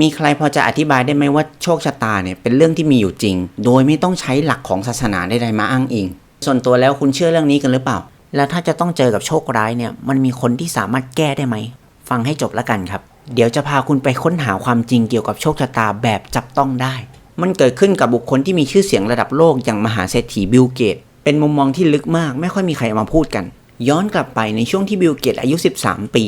มีใครพอจะอธิบายได้ไหมว่าโชคชะตาเนี่ยเป็นเรื่องที่มีอยู่จริง โดยไม่ต้องใช้หลักของศาสนาใดๆมาอ้างอิง ส่วนตัวแล้วคุณเชื่อเรื่องนี้กันหรือเปล่า แล้วถ้าจะต้องเจอกับโชคร้ายเนี่ยมันมีคนที่สามารถแก้ได้ไหม ฟังให้จบแล้วกันครับ เดี๋ยวจะพาคุณไปค้นหาความจริงเกี่ยวกับโชคชะตาแบบจับต้องได้ มันเกิดขึ้นกับบุคคลที่มีชื่อเสียงระดับโลกอย่างมหาเศรษฐีบิลเกต เป็นมุมมองที่ลึกมากไม่ค่อยมีใครเอามาพูดกัน ย้อนกลับไปในช่วงที่บิลเกตอายุ 13 ปี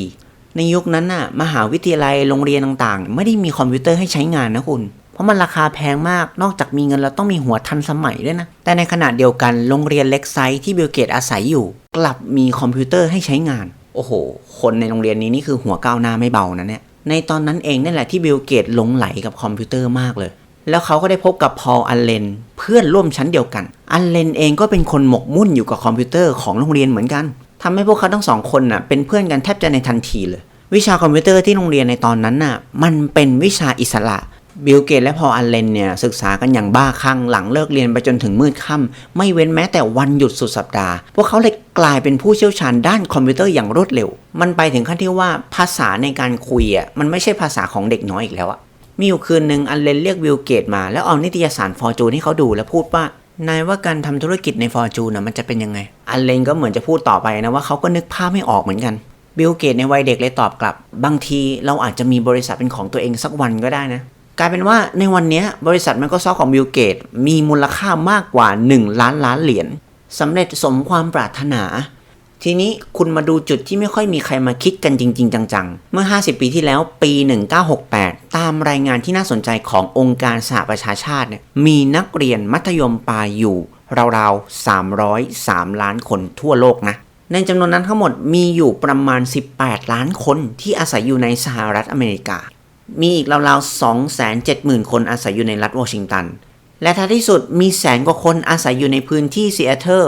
ในยุคนั้นน่ะมหาวิทยาลัยโรงเรียนต่างๆ ไม่ได้มีคอมพิวเตอร์ให้ใช้งานนะคุณ เพราะมันราคาแพงมากนอกจากมีเงินแล้วต้องมีหัวทันสมัยด้วยนะ แต่ในขณะเดียวกันโรงเรียนเล็กไซส์ที่บิลเกตอาศัยอยู่ กลับมีคอมพิวเตอร์ให้ใช้งาน โอ้โห คนในโรงเรียนนี้นี่คือหัวก้าวหน้าไม่เบานะเนี่ยในตอนนั้นเองนั่นแหละที่บิลเกตหลงไหลกับคอมพิวเตอร์มากเลย แล้วเขาก็ได้พบกับพอลอัลเลนเพื่อนร่วมชั้นเดียวกัน อัลเลนเองก็เป็นคนหมกมุ่นอยู่กับคอมพิวเตอร์ของโรงเรียนเหมือนกัน ทำให้พวกเขาทั้งสองคนน่ะเป็นเพื่อนกันแทบจะในทันทีเลย วิชาคอมพิวเตอร์ที่โรงเรียนในตอนนั้นน่ะมันเป็นวิชาอิสระบิลเกตและพออัลเลนเนี่ยศึกษากันอย่างบ้าคลั่งหลังเลิกเรียนไปจนถึงมืดค่ำไม่เว้นแม้แต่วันหยุดสุดสัปดาห์ พวกเขาเลยกลายเป็นผู้เชี่ยวชาญด้านคอมพิวเตอร์อย่างรวดเร็ว มันไปถึงขั้นที่ว่าภาษาในการคุยอะมันไม่ใช่ภาษาของเด็กน้อยอีกแล้วอะมีอยู่คืนหนึ่งอันเลนเรียกบิลเกตมาแล้วเอานิตยสารฟอร์จูนให้เขาดูแล้วพูดว่า นายว่าการทำธุรกิจในฟอร์จูนมันจะเป็นยังไง อันเลนก็เหมือนจะพูดต่อไปนะว่าเขาก็นึกภาพไม่ออกเหมือนกัน บิลเกตในวัยเด็กเลยตอบกลับ บางทีเราอาจจะมีบริษัทเป็นของตัวเองสักวันก็ได้นะ กลายเป็นว่าในวันนี้บริษัท Microsoft ของบิลเกตมีมูลค่ามากกว่า 1 ล้านล้านเหรียญสำเร็จสมความปรารถนา ทีนี้คุณมาดูจุดที่ไม่ค่อยมีใครมาคิดกันจริง ๆ จัง ๆ เมื่อ 50 ปีที่แล้วปี 1968 ตามรายงานที่น่าสนใจขององค์การสหประชาชาติเนี่ยมีนักเรียนมัธยมปลายอยู่ราวๆ 303 ล้านคนทั่วโลกนะในจำนวนนั้นทั้งหมดมีอยู่ประมาณ 18 ล้านคนที่อาศัยอยู่ในสหรัฐอเมริกา มีอีกราวๆ 270,000 คนอาศัยอยู่ในรัฐวอชิงตัน และท้ายที่สุดมีแสนกว่าคนอาศัยอยู่ในพื้นที่ซีแอตเทิล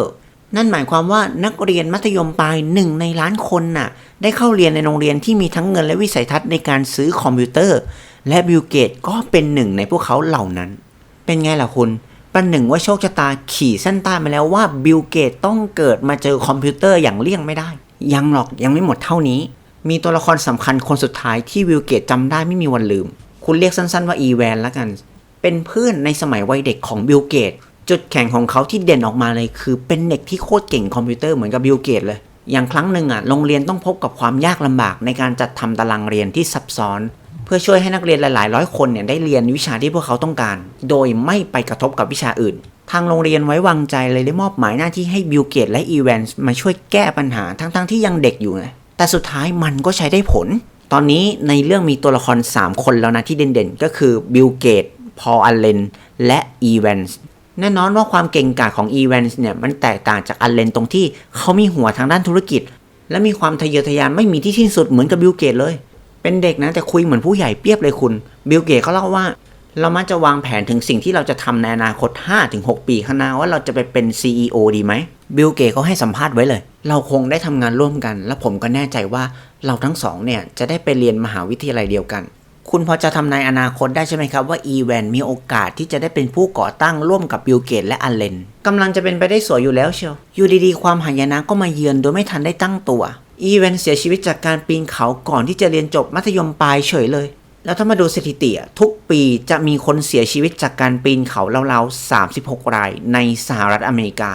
นั่นหมายความว่านักเรียนมัธยมปลายหนึ่งในล้านคนน่ะ ได้เข้าเรียนในโรงเรียนที่มีทั้งเงินและวิสัยทัศน์ในการซื้อคอมพิวเตอร์และบิลเกตก็เป็นหนึ่งในพวกเขาเหล่านั้น เป็นไงล่ะคุณประหนึ่งว่าโชคชะตาขี่เส้นใต้มาแล้วว่าบิลเกตต้องเกิดมาเจอคอมพิวเตอร์อย่างเลี่ยงไม่ได้ ยังหรอกยังไม่หมดเท่านี้ มีตัวละครสำคัญคนสุดท้ายที่บิลเกตจำได้ไม่มีวันลืม คุณเรียกสั้นๆว่าอีแวนล้วกัน เป็นเพื่อนในสมัยวัยเด็กของบิลเกตจุดแข็งของเขาที่เด่นออกมาเลยคือเป็นเด็กที่โคตรเก่งคอมพิวเตอร์เหมือนกับบิลเกตเลย อย่างครั้งหนึ่งอะโรงเรียนต้องพบกับความยากลำบากในการจัดทำตารางเรียนที่ซับซ้อน เพื่อช่วยให้นักเรียนหลายๆร้อยคนเนี่ยได้เรียนวิชาที่พวกเขาต้องการ โดยไม่ไปกระทบกับวิชาอื่น ทางโรงเรียนไว้วางใจเลยได้มอบหมายหน้าที่ให้บิลเกตและอีแวนส์มาช่วยแก้ปัญหาทั้งๆที่ยังเด็กอยู่นะแต่สุดท้ายมันก็ใช้ได้ผล ตอนนี้ในเรื่องมีตัวละคร 3 คนแล้วนะที่เด่นๆ ก็คือบิลเกตพอลอัลเลนและอีแวนส์แน่นอนว่าความเก่งกาจของอีแวนส์เนี่ยมันแตกต่างจากอัลเลนตรงที่เขามีหัวทางด้านธุรกิจ และมีความทะเยอทะยานไม่มีที่สิ้นสุดเหมือนกับบิลเกตเลย เป็นเด็กนะแต่คุยเหมือนผู้ใหญ่เปียบเลยคุณ บิลเกตเขาเล่าว่า เรามักจะวางแผนถึงสิ่งที่เราจะทำในอนาคต 5-6 ปีข้างหน้าว่าเราจะไปเป็น CEO ดีไหมบิลเกตเขาให้สัมภาษณ์ไว้เลย เราคงได้ทำงานร่วมกัน และผมก็แน่ใจว่าเราทั้งสองเนี่ยจะได้ไปเรียนมหาวิทยาลัยเดียวกัน คุณพอจะทำนายอนาคตได้ใช่ไหมครับว่าอีแวนมีโอกาสที่จะได้เป็นผู้ก่อตั้งร่วมกับบิลเกตและอัลเลนกำลังจะเป็นไปได้สวยอยู่แล้วเชียวอยู่ดีๆความหายนะก็มาเยือนโดยไม่ทันได้ตั้งตัว อีแวนเสียชีวิตจากการปีนเขาก่อนที่จะเรียนจบมัธยมปลายเฉยเลย แล้วถ้ามาดูสถิติทุกปีจะมีคนเสียชีวิตจากการปีนเขาราวๆ36 รายในสหรัฐอเมริกา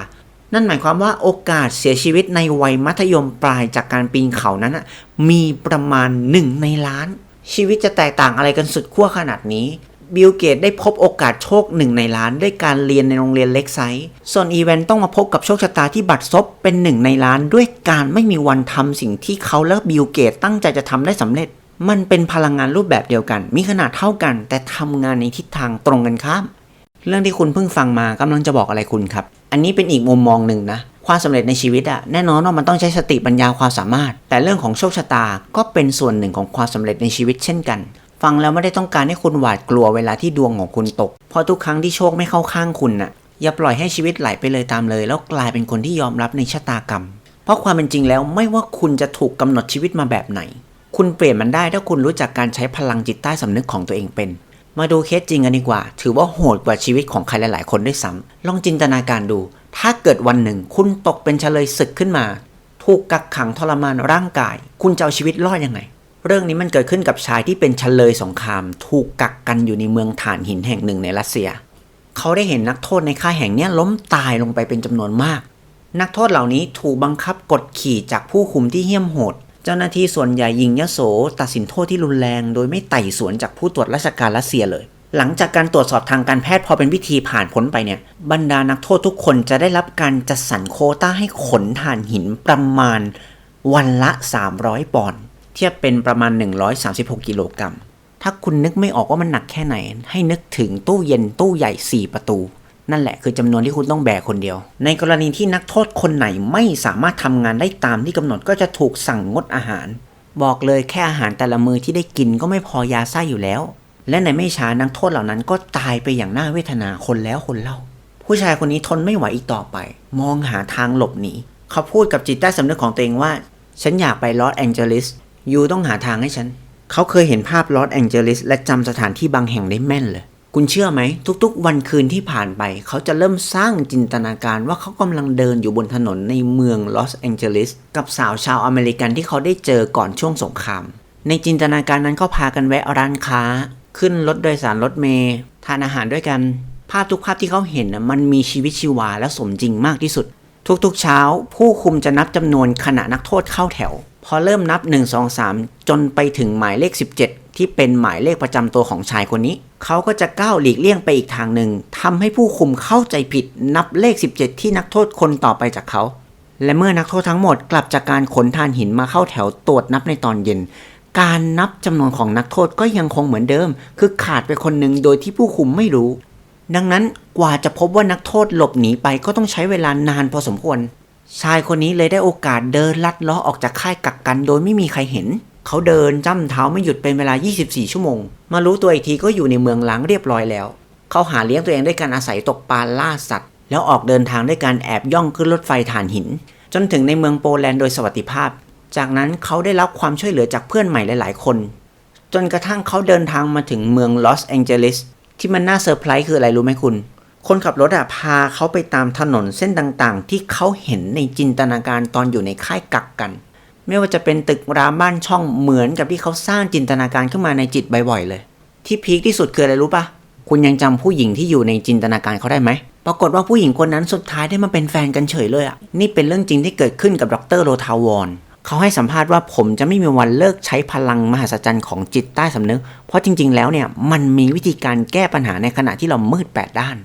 นั่นหมายความว่าโอกาสเสียชีวิตในวัยมัธยมปลายจากการปีนเขานั้นมีประมาณ 1 ในล้าน ชีวิตจะแตกต่างอะไรกันสุดขั้วขนาดนี้ บิลเกตได้พบโอกาสโชคหนึ่งในล้านด้วยการเรียนในโรงเรียนเล็กไซส์ส่วนอีเวนต้องมาพบกับโชคชะตาที่บัตรซบเป็นหนึ่งในล้าน ด้วยการไม่มีวันทำสิ่งที่เขาและบิลเกตตั้งใจจะทำได้สำเร็จ มันเป็นพลังงานรูปแบบเดียวกัน มีขนาดเท่ากัน แต่ทำงานในทิศทางตรงกันข้าม เรื่องที่คุณเพิ่งฟังมากำลังจะบอกอะไรคุณครับ อันนี้เป็นอีกมุมมองหนึ่งนะความสำเร็จในชีวิตอะแน่นอนว่ามันต้องใช้สติปัญญาความสามารถ แต่เรื่องของโชคชะตาก็เป็นส่วนหนึ่งของความสำเร็จในชีวิตเช่นกัน ฟังแล้วไม่ได้ต้องการให้คุณหวาดกลัวเวลาที่ดวงของคุณตก เพราะทุกครั้งที่โชคไม่เข้าข้างคุณน่ะ อย่าปล่อยให้ชีวิตไหลไปเลยตามเลย แล้วกลายเป็นคนที่ยอมรับในชะตากรรม เพราะความเป็นจริงแล้วไม่ว่าคุณจะถูกกำหนดชีวิตมาแบบไหน คุณเปลี่ยนมันได้ถ้าคุณรู้จักการใช้พลังจิตใต้สำนึกของตัวเองเป็น มาดูเคสจริงกันดีกว่า ถือว่าโหดกว่าชีวิตของใครหลาย ๆ คนด้วยซ้ำลองจินตนาการดู ถ้าเกิดวันหนึ่ง คุณตกเป็นเฉลยศึกขึ้นมา ถูกกักขังทรมานร่างกาย คุณจะเอาชีวิตรอดยังไง เรื่องนี้มันเกิดขึ้นกับชายที่เป็นเฉลยสงคราม ถูกกักกันอยู่ในเมืองถ่านหินแห่งหนึ่งในรัสเซีย เขาได้เห็นนักโทษในค่ายแห่งนี้ล้มตายลงไปเป็นจำนวนมาก นักโทษเหล่านี้ถูกบังคับกดขี่จากผู้คุมที่เหี้ยมโหด เจ้าหน้าที่ส่วนใหญ่ยิงยโส ตัดสินโทษที่รุนแรง โดยไม่ไต่สวนจากผู้ตรวจราชการรัสเซียเลย หลังจากการตรวจสอบทางการแพทย์พอเป็นวิธีผ่านพ้นไปเนี่ย บรรดานักโทษทุกคนจะได้รับการจัดสรรโคต้าให้ขนถ่านหินประมาณ วันละ 300 ปอนด์ เทียบเป็นประมาณ 136 กิโลกรัม ถ้าคุณนึกไม่ออกว่ามันหนักแค่ไหน ให้นึกถึงตู้เย็นตู้ใหญ่ 4 ประตู นั่นแหละคือจำนวนที่คุณต้องแบกคนเดียว ในกรณีที่นักโทษคนไหนไม่สามารถทำงานได้ตามที่กำหนดก็จะถูกสั่งงดอาหาร บอกเลยแค่อาหารแต่ละมือที่ได้กินก็ไม่พอยาไส้อยู่แล้ว และในไม่ช้านักโทษเหล่านั้นก็ตายไปอย่างน่าเวทนาคนแล้วคนเล่า ผู้ชายคนนี้ทนไม่ไหวอีกต่อไป มองหาทางหลบหนีเขาพูดกับจิตใต้สำนึกของตัวเองว่า ฉันอยากไปลอสแองเจลิส ยูต้องหาทางให้ฉัน เขาเคยเห็นภาพลอสแองเจลิสและจำสถานที่บางแห่งได้แม่นเลย คุณเชื่อไหม ทุกๆ วันคืนที่ผ่านไป เขาจะเริ่มสร้างจินตนาการว่าเขากำลังเดินอยู่บนถนนในเมืองลอสแองเจลิสกับสาวชาวอเมริกันที่เขาได้เจอก่อนช่วงสงคราม ในจินตนาการนั้นเขาพากันแวะร้านค้า ขึ้นรถโดยสารรถเมล์ทานอาหารด้วยกัน ภาพทุกภาพที่เขาเห็นนะมันมีชีวิตชีวาและสมจริงมากที่สุด ทุกๆเช้า ผู้คุมจะนับจำนวนขณะนักโทษเข้าแถว พอเริ่มนับ 1 2 3 จนไปถึงหมายเลข 17 ที่เป็นหมายเลขประจำตัวของชายคนนี้ เขาก็จะก้าวหลีกเลี่ยงไปอีกทางหนึ่งทำให้ผู้คุมเข้าใจผิดนับเลข 17 ที่นักโทษคนต่อไปจากเขา และเมื่อนักโทษทั้งหมดกลับจากการขนทานหินมาเข้าแถวตรวจนับในตอนเย็น การนับจำนวนของนักโทษก็ยังคงเหมือนเดิม คือขาดไปคนหนึ่งโดยที่ผู้คุมไม่รู้ ดังนั้นกว่าจะพบว่านักโทษหลบหนีไปก็ต้องใช้เวลานานพอสมควร ชายคนนี้เลยได้โอกาสเดินลัดเล้อออกจากค่ายกักกันโดยไม่มีใครเห็น เขาเดินจ้ำเท้าไม่หยุดเป็นเวลา 24 ชั่วโมง มารู้ตัวอีกทีก็อยู่ในเมืองล้างเรียบร้อยแล้ว เขาหาเลี้ยงตัวเองด้วยการอาศัยตกปลาล่าสัตว์ แล้วออกเดินทางด้วยการแอบย่องขึ้นรถไฟถ่านหิน จนถึงในเมืองโปแลนด์โดยสวัสดิภาพ จากนั้นเขาได้รับความช่วยเหลือจากเพื่อนใหม่หลาย ๆ คน จนกระทั่งเขาเดินทางมาถึงเมืองลอสแองเจลิสที่มันน่าเซอร์ไพรส์คืออะไรรู้ไหมคุณ คนขับรถอะพาเขาไปตามถนนเส้นต่างๆ ที่เขาเห็นในจินตนาการตอนอยู่ในค่ายกักกัน ไม่ว่าจะเป็นตึกรามบ้านช่องเหมือนกับที่เขาสร้างจินตนาการขึ้นมาในจิตบ่อยๆเลย ที่พีคที่สุดคืออะไรรู้ปะคุณยังจำผู้หญิงที่อยู่ในจินตนาการเขาได้ไหมปรากฏว่าผู้หญิงคนนั้นสุดท้ายได้มาเป็นแฟนกันเฉยเลยอะนี่เป็นเรื่องจริงที่เกิดขึ้นกับดรโรทาวอนเขาให้สัมภาษณ์ว่าผมจะไม่มีวันเลิกใช้พลังมหัศจรรย์ของจิตใต้สำนึก เพราะจริง ๆ แล้วเนี่ยมันมีวิธีการแก้ปัญหาในขณะที่เรามืดแปดด้าน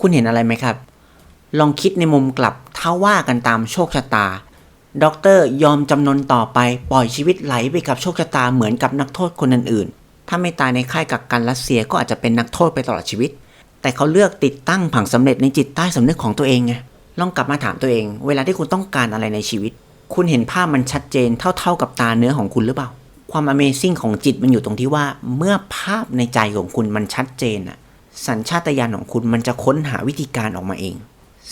คุณเห็นอะไรไหมครับ ลองคิดในมุมกลับถ้าว่ากันตามโชคชะตาด็อกเตอร์ยอมจำนนต่อไปปล่อยชีวิตไหลไปกับโชคชะตาเหมือนกับนักโทษคนอื่นๆ ถ้าไม่ตายในค่ายกักกันรัสเซียก็อาจจะเป็นนักโทษไปตลอดชีวิต แต่เขาเลือกติดตั้งผังสำเร็จในจิตใต้สำนึกของตัวเองไง ลองกลับมาถามตัวเอง เวลาที่คุณต้องการอะไรในชีวิต คุณเห็นภาพมันชัดเจนเท่าๆกับตาเนื้อของคุณหรือเปล่า ความ Amazing ของจิตมันอยู่ตรงที่ว่า เมื่อภาพในใจของคุณมันชัดเจนอะ สัญชาตญาณของคุณมันจะค้นหาวิธีการออกมาเอง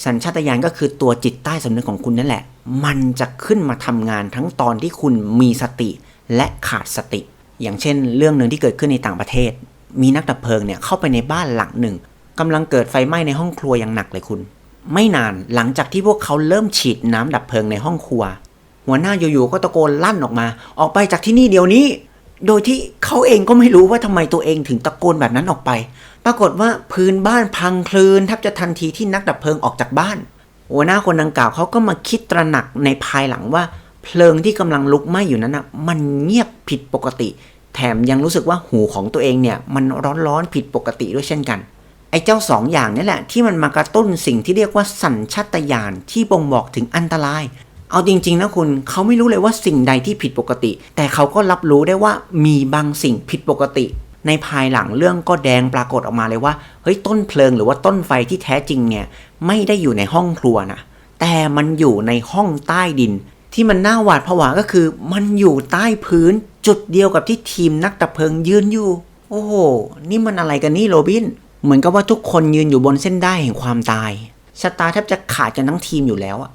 สัญชาตญาณก็คือตัวจิตใต้สำนึกของคุณนั่นแหละ มันจะขึ้นมาทำงานทั้งตอนที่คุณมีสติและขาดสติ อย่างเช่น เรื่องหนึ่งที่เกิดขึ้นในต่างประเทศ มีนักดับเพลิงเนี่ยเข้าไปในบ้านหลังหนึ่งกำลังเกิดไฟไหม้ในห้องครัวอย่างหนักเลยคุณ ไม่นานหลังจากที่พวกเขาเริ่มฉีดน้ำดับเพลิงในห้องครัว หัวหน้าอยู่ๆก็ตะโกนลั่นออกมา ออกไปจากที่นี่เดี๋ยวนี้ โดยที่เขาเองก็ไม่รู้ว่าทำไมตัวเองถึงตะโกนแบบนั้นออกไป ปรากฏว่าพื้นบ้านพังคลืนแทบจะทันทีที่นักดับเพลิงออกจากบ้าน หัวหน้าคนดังกล่าวเขาก็มาคิดตระหนักในภายหลังว่า เพลิงที่กำลังลุกไหม้อยู่นั้นนะมันเงียบผิดปกติ แถมยังรู้สึกว่าหูของตัวเองเนี่ย มันร้อนๆผิดปกติด้วยเช่นกัน ไอ้เจ้าสองอย่างนี่แหละ ที่มันมากระตุ้นสิ่งที่เรียกว่าสัญชาตญาณที่บ่งบอกถึงอันตราย เอาจริง ๆ นะคุณเขาไม่รู้เลยว่าสิ่งใดที่ผิดปกติ แต่เขาก็รับรู้ได้ว่ามีบางสิ่งผิดปกติ ในภายหลังเรื่องก็แดงปรากฏออกมาเลยว่าเฮ้ยต้นเพลิงหรือว่าต้นไฟที่แท้จริงเนี่ยไม่ได้อยู่ในห้องครัวนะแต่มันอยู่ในห้องใต้ดิน ที่มันน่าหวาดผวาก็คือ มันอยู่ใต้พื้นจุดเดียวกับที่ทีมนักดับเพลิงยืนอยู่ โอ้โหนี่มันอะไรกันนี่โรบิน เหมือนกับว่าทุกคนยืนอยู่บนเส้นได้แห่งความตายชะตาแทบจะขาดกันทั้งทีมอยู่แล้วอะ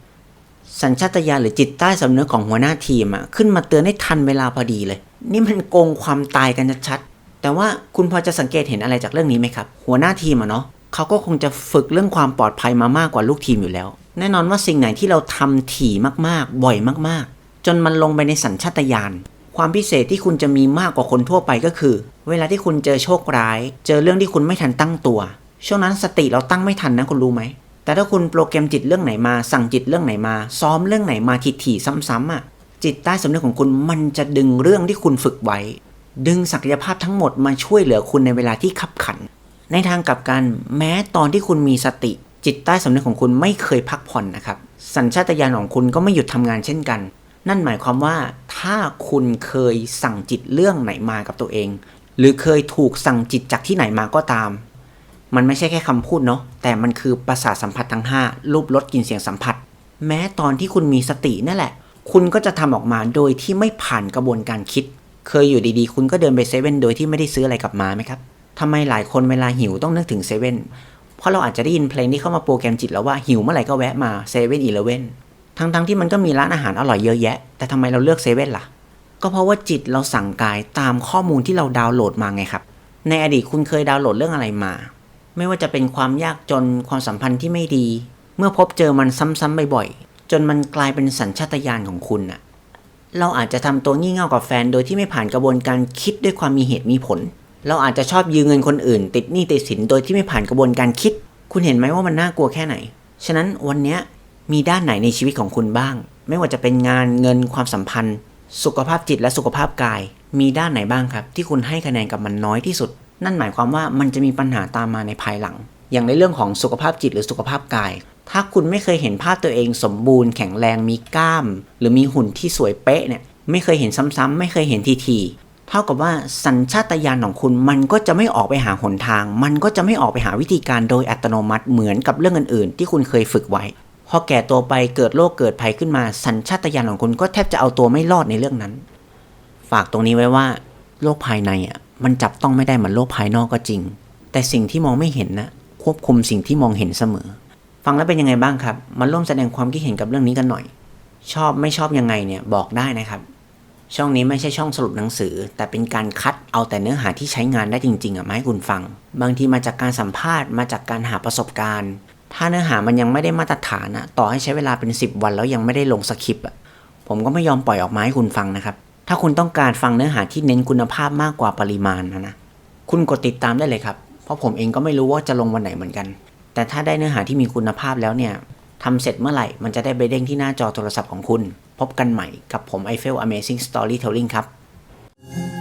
สัญชาตญาณหรือจิตใต้สำนึกของหัวหน้าทีมอะขึ้นมาเตือนได้ทันเวลาพอดีเลย นี่มันโกงความตายกันชัด แต่ว่าคุณพอจะสังเกตเห็นอะไรจากเรื่องนี้ไหมครับ หัวหน้าทีมอะเนาะเขาก็คงจะฝึกเรื่องความปลอดภัยมามากกว่าลูกทีมอยู่แล้ว แน่นอนว่าสิ่งไหนที่เราทำถี่มากๆ บ่อยมากๆ จนมันลงไปในสัญชาตญาณความพิเศษที่คุณจะมีมากกว่าคนทั่วไปก็คือ เวลาที่คุณเจอโชคร้าย เจอเรื่องที่คุณไม่ทันตั้งตัว ช่วงนั้นสติเราตั้งไม่ทันนะคุณรู้ไหม แต่ถ้าคุณโปรแกรมจิตเรื่องไหนมา สั่งจิตเรื่องไหนมา ซ้อมเรื่องไหนมาถี่ๆซ้ำๆอะจิตใต้สำนึกของคุณมันจะดึงเรื่องที่คุณฝึกไว้ ดึงศักยภาพทั้งหมดมาช่วยเหลือคุณในเวลาที่ขับขัน ในทางกลับกันแม้ตอนที่คุณมีสติ จิตใต้สำนึกของคุณไม่เคยพักผ่อนนะครับ สัญชาตญาณของคุณก็ไม่หยุดทำงานเช่นกัน นั่นหมายความว่าถ้าคุณเคยสั่งจิตเรื่องไหนมากับตัวเอง หรือเคยถูกสั่งจิตจากที่ไหนมาก็ตาม มันไม่ใช่แค่คำพูดเนาะแต่มันคือประสาทสัมผัสทั้ง 5 รูปรสกลิ่นเสียงสัมผัส แม้ตอนที่คุณมีสตินั่นแหละ คุณก็จะทำออกมาโดยที่ไม่ผ่านกระบวนการคิด เคยอยู่ดีๆ คุณก็เดินไปเซเว่นโดยที่ไม่ได้ซื้ออะไรกลับมาไหมครับทำไมหลายคนเวลาหิวต้องนึกถึงเซเว่นเพราะเราอาจจะได้ยินเพลงที่เข้ามาโปรแกรมจิตแล้วว่าหิวเมื่อไหร่ก็แวะมาเซเว่นอีเลเว่นทั้งๆที่มันก็มีร้านอาหารอร่อยเยอะแยะ แต่ทำไมเราเลือกเซเว่นล่ะ ก็เพราะว่าจิตเราสั่งกายตามข้อมูลที่เราดาวน์โหลดมาไงครับ ในอดีตคุณเคยดาวน์โหลดเรื่องอะไรมา ไม่ว่าจะเป็นความยากจนความสัมพันธ์ที่ไม่ดี เมื่อพบเจอมันซ้ำๆบ่อยๆจนมันกลายเป็นสัญชาตญาณของคุณน่ะ เราอาจจะทำตัวงี่เง่ากับแฟน โดยที่ไม่ผ่านกระบวนการคิดด้วยความมีเหตุมีผล เราอาจจะชอบยืมเงินคนอื่น ติดหนี้ติดสินโดยที่ไม่ผ่านกระบวนการคิด คุณเห็นไหมว่ามันน่ากลัวแค่ไหน ฉะนั้นวันนี้มีด้านไหนในชีวิตของคุณบ้าง ไม่ว่าจะเป็นงานเงินความสัมพันธ์ สุขภาพจิตและสุขภาพกาย มีด้านไหนบ้างครับ ที่คุณให้คะแนนกับมันน้อยที่สุด นั่นหมายความว่ามันจะมีปัญหาตามมาในภายหลัง อย่างในเรื่องของสุขภาพจิตหรือสุขภาพกาย ถ้าคุณไม่เคยเห็นภาพตัวเองสมบูรณ์แข็งแรงมีกล้าม หรือมีหุ่นที่สวยเป๊ะเนี่ยไม่เคยเห็นซ้ำๆไม่เคยเห็นทีๆเท่ากับว่าสัญชาตญาณของคุณมันก็จะไม่ออกไปหาหนทาง มันก็จะไม่ออกไปหาวิธีการโดยอัตโนมัติเหมือนกับเรื่องอื่นๆ ที่คุณเคยฝึกไว้พอแก่ตัวไปเกิดโรคเกิดภัยขึ้นมา สัญชาตญาณของคุณก็แทบจะเอาตัวไม่รอดในเรื่องนั้น ฝากตรงนี้ไว้ว่าโลกภายในอะมันจับต้องไม่ได้เหมือนโลกภายนอกก็จริง แต่สิ่งที่มองไม่เห็นนะควบคุมสิ่งที่มองเห็นเสมอ ฟังแล้วเป็นยังไงบ้างครับ มาร่วมแสดงความคิดเห็นกับเรื่องนี้กันหน่อย ชอบไม่ชอบยังไงเนี่ยบอกได้นะครับ ช่องนี้ไม่ใช่ช่องสรุปหนังสือ แต่เป็นการคัดเอาแต่เนื้อหาที่ใช้งานได้จริงๆอะมาให้คุณฟัง บางทีมาจากการสัมภาษณ์มาจากการหาประสบการณ์ ถ้าเนื้อหามันยังไม่ได้มาตรฐานอะต่อให้ใช้เวลาเป็น 10 วันแล้วยังไม่ได้ลงสคริปต์อะผมก็ไม่ยอมปล่อยออกมาให้คุณฟังนะครับ ถ้าคุณต้องการฟังเนื้อหาที่เน้นคุณภาพมากกว่าปริมาณนะนะ คุณกดติดตามได้เลยครับ เพราะผมเองก็ไม่รู้ว่าจะลงวันไหนเหมือนกัน แต่ถ้าได้เนื้อหาที่มีคุณภาพแล้วเนี่ยทำเสร็จเมื่อไหร่ มันจะได้ไปเด้งที่หน้าจอโทรศัพท์ของคุณ พบกันใหม่กับผมไอเฟล Amazing Storytelling ครับ thank you